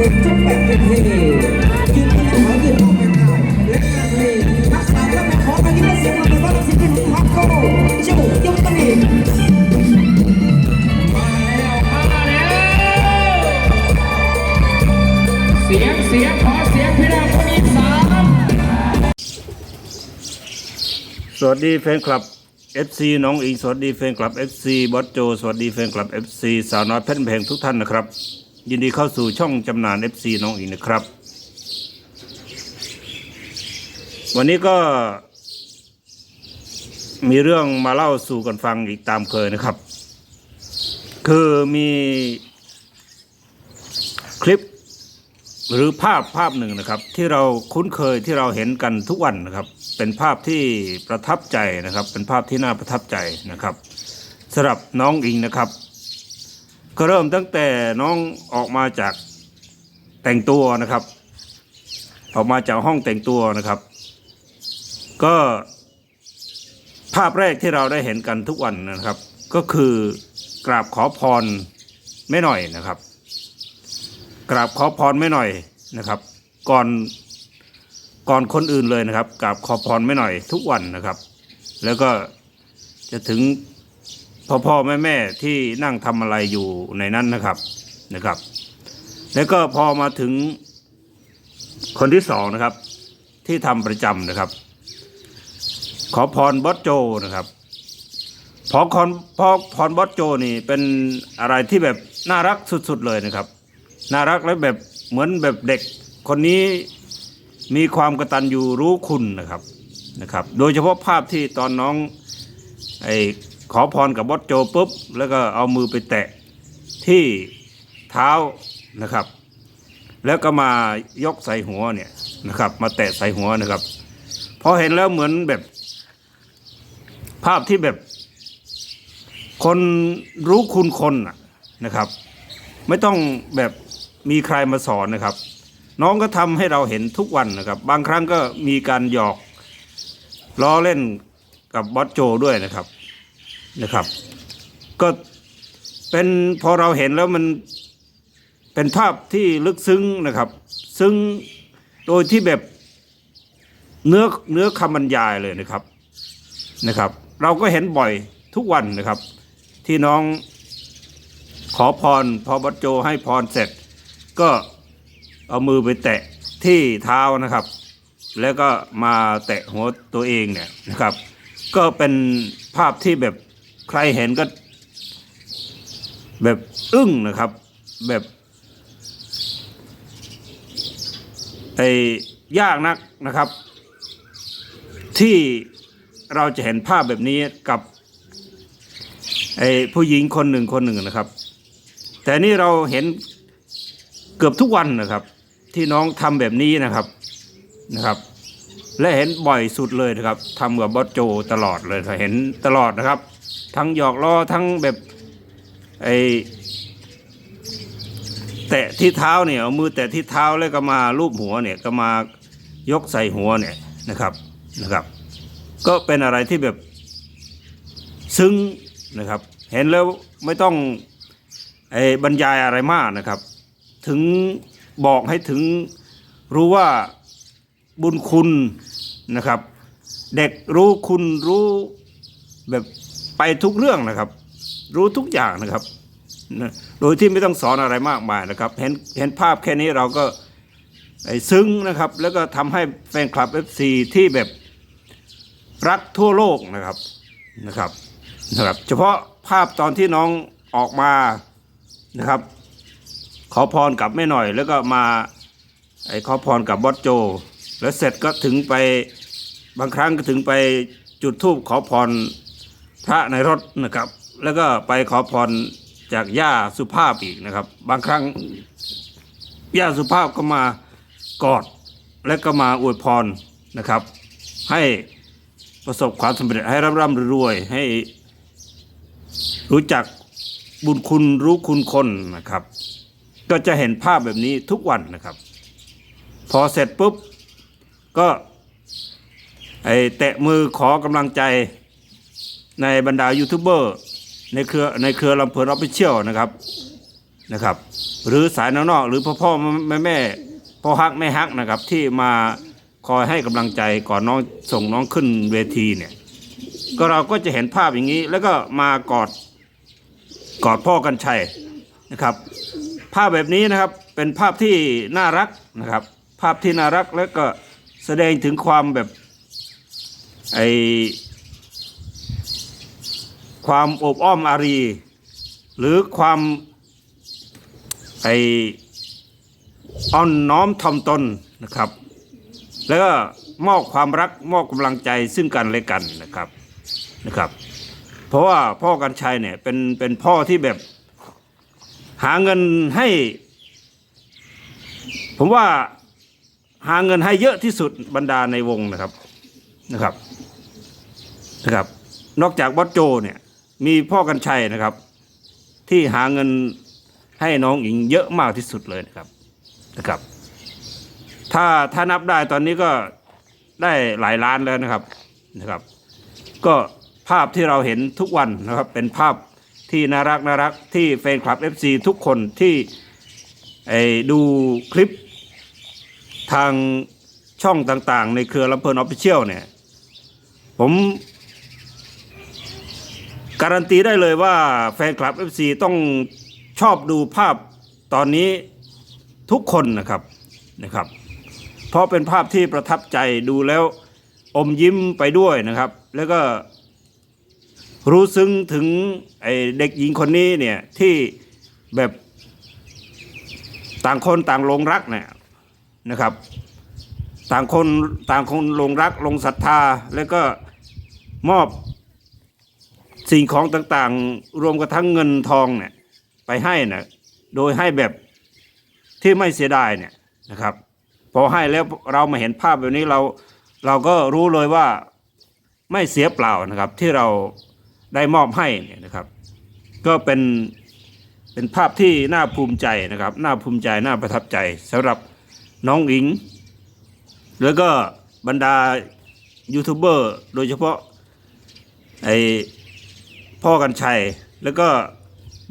เพลงทุกแบบเป็นเพลงยืนที่หายืนเข้าไปได้และงานเลงทักษะและมาขอที่เสียงเป็นว่าสิ่งที่หนุ่มฮักโก้เจ้ายังต้องมีมาแล้วมาแล้วเสียเสียขอเสียงพี่น้องคนอีสานสวัสดีแฟนคลับ FC น้องอิงสวัสดีแฟนคลับ FC บอสโจ สวัสดีแฟนคลับ FC สาวน้อยเพชรแพงทุกท่านนะครับ ยินดีเข้าสู่ช่องจำหนาน FC น้องอิงนะครับ วันนี้ก็มีเรื่องมาเล่าสู่กันฟังอีกตามเคยนะครับ คือมีคลิปหรือภาพภาพหนึ่งนะครับ ที่เราคุ้นเคยที่เราเห็นกันทุกวันนะครับ เป็นภาพที่ประทับใจนะครับ เป็นภาพที่น่าประทับใจนะครับสำหรับน้องอิงนะครับ ก็เริ่มตั้งแต่น้องออกมาจากแต่งตัวนะครับ ออกมาจากห้องแต่งตัวนะครับ ก็ภาพแรกที่เราได้เห็นกันทุกวันนะครับ ก็คือกราบขอพรแม่หน่อยนะครับ กราบขอพรไม่หน่อยนะครับ ก่อนก่อนคนอื่นเลยนะครับกราบขอพรไม่หน่อยทุกวันนะครับ แล้วก็จะถึง พ่อพ่อแม่แม่ที่นั่งทำอะไรอยู่ในนั้นนะครับนะครับ แล้วก็พอมาถึงคนที่สองนะครับ ที่ทำประจำนะครับ ขอพรบอสโจนะครับพอคอนพอพรบอสโจนี่เป็นอะไรที่แบบน่ารักสุดๆเลยนะครับ น่ารักและแบบเหมือนแบบเด็กคนนี้มีความกระตัญญูรู้คุณนะครับนะครับ โดยเฉพาะภาพที่ตอนน้องไอ ขอพรกับบอสโจปุ๊บ แล้วก็เอามือไปแตะที่เท้านะครับ แล้วก็มายกใส่หัวเนี่ยนะครับ มาแตะใส่หัวนะครับพอเห็นแล้วเหมือนแบบ ภาพที่แบบ คนรู้คุณคนน่ะนะครับ ไม่ต้องแบบมีใครมาสอนนะครับ น้องก็ทำให้เราเห็นทุกวันนะครับ บางครั้งก็มีการหยอกล้อเล่นกับบอสโจด้วยนะครับ นะครับ ก็เป็นพอเราเห็นแล้วมันเป็นภาพที่ลึกซึ้งนะครับ ซึ้งโดยที่แบบเนื้อเนื้อคำบรรยายเลยนะครับนะครับ เราก็เห็นบ่อยทุกวันนะครับ ที่น้องขอพรพอบัจโจให้พรเสร็จ ก็เอามือไปแตะที่เท้านะครับ แล้วก็มาแตะหัวตัวเองเนี่ยนะครับ ก็เป็นภาพที่แบบ ใครเห็นก็ แบบอึ้งนะครับ แบบไอ้ยากนักนะครับ ที่เราจะเห็นภาพแบบนี้กับไอ้ผู้หญิงคนหนึ่งคนหนึ่งนะครับ แต่นี่เราเห็นเกือบทุกวันนะครับ ที่น้องทำแบบนี้นะครับนะครับ และเห็นบ่อยสุดเลยนะครับทำกับบอสโจตลอดเลยเห็นตลอดนะครับ ทั้งหยอกล้อทั้งแบบไอแตะที่เท้าเนี่ยเอามือแตะที่เท้าแล้วก็มาลูบหัวเนี่ยก็มายกใส่หัวเนี่ยนะครับนะครับ ก็เป็นอะไรที่แบบซึ้งนะครับ เห็นแล้วไม่ต้องไอ้บรรยายอะไรมากนะครับ ถึงบอกให้ถึงรู้ว่าบุญคุณนะครับ เด็กรู้คุณรู้แบบ ไปทุกเรื่องนะครับ รู้ทุกอย่างนะครับ โดยที่ไม่ต้องสอนอะไรมากมายนะครับเห็นเห็นภาพแค่นี้เราก็ไอซึ้งนะครับ แล้วก็ทำให้แฟนคลับ FC ที่แบบรักทั่วโลกนะครับนะครับนะครับ เฉพาะภาพตอนที่น้องออกมานะครับ ขอพรกับแม่หน่อย แล้วก็มาไอ้ขอพรกับบอสโจ แล้วเสร็จก็ถึงไปบางครั้งก็ถึงไปจุดธูปขอพร พระในรถนะครับ แล้วก็ไปขอพรจากย่าสุภาพอีกนะครับ บางครั้งย่าสุภาพก็มากอดและก็มาอวยพรนะครับ ให้ประสบความสำเร็จให้ร่ำร่ำรวยให้รู้จักบุญคุณรู้คุณคนนะครับ ก็จะเห็นภาพแบบนี้ทุกวันนะครับ พอเสร็จปุ๊บก็ไอแตะมือขอกำลังใจ ในบรรดายูทูบเบอร์ในเครือในเครือลำเพลินออฟฟิเชียลนะครับนะครับ หรือสายนอกๆหรือพ่อพ่อแม่แม่พ่อฮักแม่ฮักนะครับที่มาคอยให้กำลังใจก่อนน้องส่งน้องขึ้นเวทีเนี่ยก็เราก็จะเห็นภาพอย่างนี้ แล้วก็มากอดกอดพ่อกันชัยนะครับ ภาพแบบนี้นะครับเป็นภาพที่น่ารักนะครับ ภาพที่น่ารักแล้วก็แสดงถึงความแบบไอ ความอบอ้อมอารี หรือความไออ่อนน้อมถ่อมตนนะครับ แล้วก็มอบความรักมอบกำลังใจซึ่งกันและกันนะครับนะครับ เพราะว่าพ่อกันชัยเนี่ยเป็นเป็นพ่อที่แบบหาเงินให้ ผมว่าหาเงินให้เยอะที่สุดบรรดาในวงนะครับนะครับนะครับ นอกจากบอสโจเนี่ย มีพ่อกันชัยนะครับ ที่หาเงินให้น้องอิงเยอะมากที่สุดเลยนะครับนะครับ ถ้าถ้านับได้ตอนนี้ก็ได้หลายล้านแล้วนะครับนะครับ ก็ภาพที่เราเห็นทุกวันนะครับ เป็นภาพที่น่ารักน่ารักที่แฟนคลับ FC ทุกคนที่ไอดูคลิปทางช่องต่างๆ ในเครือลำเพลินออฟฟิเชียลเนี่ย ผม การันตีได้เลยว่าแฟนคลับ FC ต้องชอบดูภาพตอนนี้ทุกคนนะครับนะครับ เพราะเป็นภาพที่ประทับใจดูแล้วอมยิ้มไปด้วยนะครับ แล้วก็รู้ซึ้งถึงไอเด็กหญิงคนนี้เนี่ยที่แบบต่างคนต่างลงรักเนี่ยนะครับ ต่างคนต่างคนลงรักลงศรัทธาแล้วก็มอบ สิ่งของต่างๆ รวมกระทั่งเงินทองเนี่ยไปให้นะโดยให้แบบที่ไม่เสียดายเนี่ยนะครับ พอให้แล้วเรามาเห็นภาพแบบนี้เราเราก็รู้เลยว่าไม่เสียเปล่านะครับ ที่เราได้มอบให้เนี่ยนะครับ ก็เป็นเป็นภาพที่น่าภูมิใจนะครับ น่าภูมิใจน่าประทับใจสำหรับน้องอิง แล้วก็บรรดายูทูบเบอร์โดยเฉพาะไอ พ่อกันชัย แล้วก็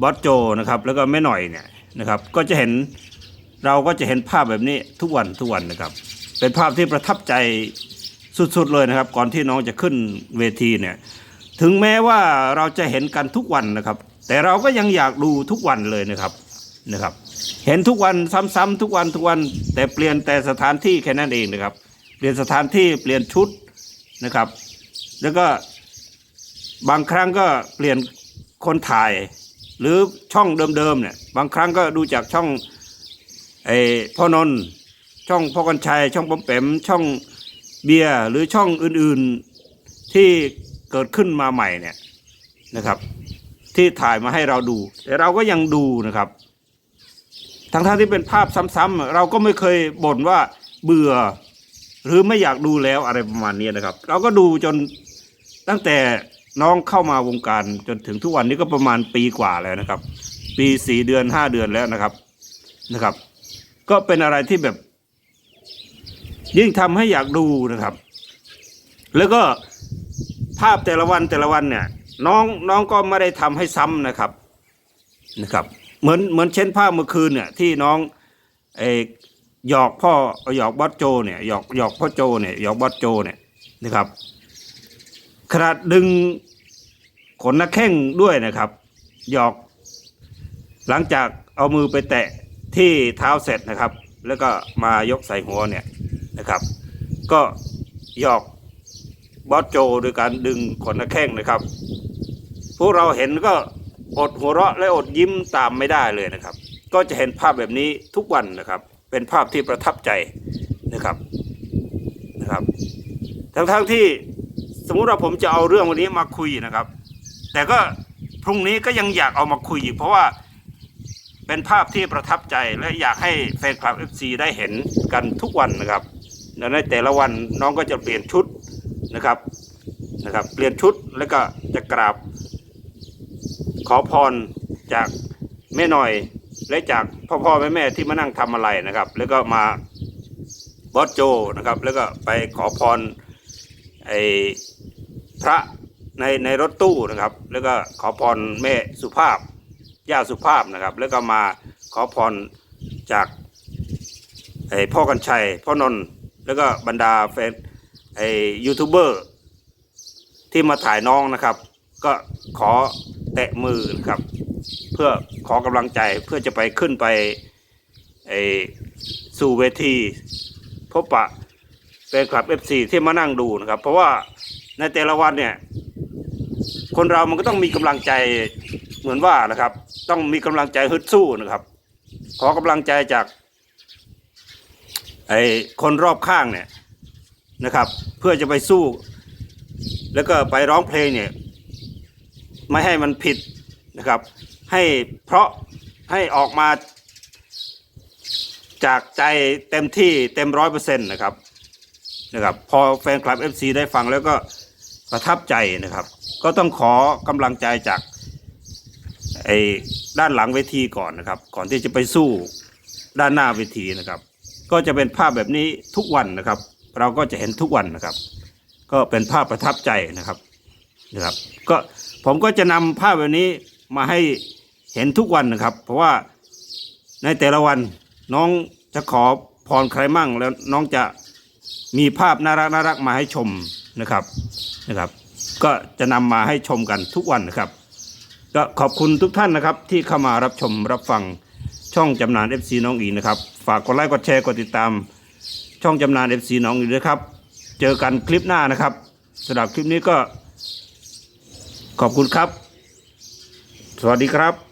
บอสโจนะครับ แล้วก็แม่หน่อยเนี่ยนะครับ ก็จะเห็นเราก็จะเห็นภาพแบบนี้ทุกวันทุกวันนะครับ เป็นภาพที่ประทับใจสุดๆเลยนะครับ ก่อนที่น้องจะขึ้นเวทีเนี่ย ถึงแม้ว่าเราจะเห็นกันทุกวันนะครับ แต่เราก็ยังอยากดูทุกวันเลยนะครับนะครับ เห็นทุกวันซ้ำๆทุกวันทุกวัน แต่เปลี่ยนแต่สถานที่แค่นั้นเองนะครับ เปลี่ยนสถานที่เปลี่ยนชุดนะครับ แล้วก็ บางครั้งก็เปลี่ยนคนถ่าย หรือช่องเดิมๆเนี่ยบางครั้งก็ดูจากช่องไอ้พ่อนนท์ช่องพ่อกันชัยช่องปอมแปมช่องเบียร์หรือช่องอื่นๆที่เกิดขึ้นมาใหม่เนี่ยนะครับ ที่ถ่ายมาให้เราดู แต่เราก็ยังดูนะครับ ทั้งๆที่เป็นภาพซ้ำๆเราก็ไม่เคยบ่นว่าเบื่อ หรือไม่อยากดูแล้วอะไรประมาณนี้นะครับ เราก็ดูจนตั้งแต่ น้องเข้ามาวงการจนถึงทุกวันนี้ก็ประมาณปีกว่าแล้วนะครับ ปีสี่เดือนห้าเดือนแล้วนะครับนะครับ ก็เป็นอะไรที่แบบ ยิ่งทำให้อยากดูนะครับ แล้วก็ภาพแต่ละวันแต่ละวันเนี่ย น้องน้องก็ไม่ได้ทำให้ซ้ำนะครับนะครับ เหมือนเหมือนเช่นภาพเมื่อคืนเนี่ย ที่น้องเออหยอกพ่อหยอกบอสโจเนี่ยหยอกหยอกพ่อโจเนี่ยหยอกบอสโจเนี่ยนะครับ ขนาดดึงขนนักแข้งด้วยนะครับ หยอก หลังจากเอามือไปแตะที่เท้าเสร็จนะครับ แล้วก็มายกใส่หัวเนี่ยนะครับ ก็หยอกบอสโจโดยการดึงขนนักแข้งนะครับพวกเราเห็นก็อดหัวเราะและอดยิ้มตามไม่ได้เลยนะครับ ก็จะเห็นภาพแบบนี้ทุกวันนะครับ เป็นภาพที่ประทับใจนะครับนะครับ ทั้งๆที่ สมมุติว่าผมจะเอาเรื่องวันนี้มาคุยนะครับ แต่ก็พรุ่งนี้ก็ยังอยากเอามาคุยอีกเพราะว่าเป็นภาพที่ประทับใจและอยากให้แฟนคลับ FC ได้เห็นกันทุกวันนะครับและในแต่ละวันน้องก็จะเปลี่ยนชุดนะครับนะครับ เปลี่ยนชุดแล้วก็จะกราบ ขอพรจากแม่หน่อยและจากพ่อพ่อแม่แม่ที่มานั่งทำอะไรนะครับ แล้วก็มาบอสโจนะครับ แล้วก็ไปขอพรไอ พระในในรถตู้นะครับ แล้วก็ขอพรแม่สุภาพย่าสุภาพนะครับ แล้วก็มาขอพรจากไอ้พ่อกันชัยพ่อนนท์แล้วก็บรรดาแฟนไอ้ยูทูบเบอร์ที่มาถ่ายน้องนะครับ ก็ขอแตะมือนะครับ เพื่อขอกำลังใจเพื่อจะไปขึ้นไปไอ้สู่เวทีพบปะแฟนคลับ FC ที่มานั่งดูนะครับ เพราะว่า ในแต่ละวันเนี่ยคนเรามันก็ต้องมีกำลังใจเหมือนว่านะครับ ต้องมีกำลังใจฮึดสู้นะครับ ขอกำลังใจจากไอ้คนรอบข้างเนี่ยนะครับ เพื่อจะไปสู้ แล้วก็ไปร้องเพลงเนี่ยไม่ให้มันผิดนะครับ ให้เพราะให้ออกมาจากใจเต็มที่เต็มร้อยเปอร์เซ็นต์นะครับนะครับ พอแฟนคลับ FC ได้ฟังแล้วก็ ประทับใจนะครับ ก็ต้องขอกำลังใจจากไอ้ด้านหลังเวทีก่อนนะครับ ก่อนที่จะไปสู้ด้านหน้าเวทีนะครับ ก็จะเป็นภาพแบบนี้ทุกวันนะครับ เราก็จะเห็นทุกวันนะครับ ก็เป็นภาพประทับใจนะครับนะครับ ก็ผมก็จะนำภาพแบบนี้มาให้เห็นทุกวันนะครับ เพราะว่าในแต่ละวันน้องจะขอพรใครมั่งแล้วน้องจะมีภาพน่ารักน่ารักมาให้ชม นะครับนะครับ ก็จะนำมาให้ชมกันทุกวันนะครับ ก็ขอบคุณทุกท่านนะครับ ที่เข้ามารับชมรับฟังช่องจำนาน FC น้องอีนะครับ ฝากกดไลค์กดแชร์กดติดตาม ช่องจำนาน FC น้องอีด้วยครับ เจอกันคลิปหน้านะครับสำหรับคลิปนี้ก็ขอบคุณครับ สวัสดีครับ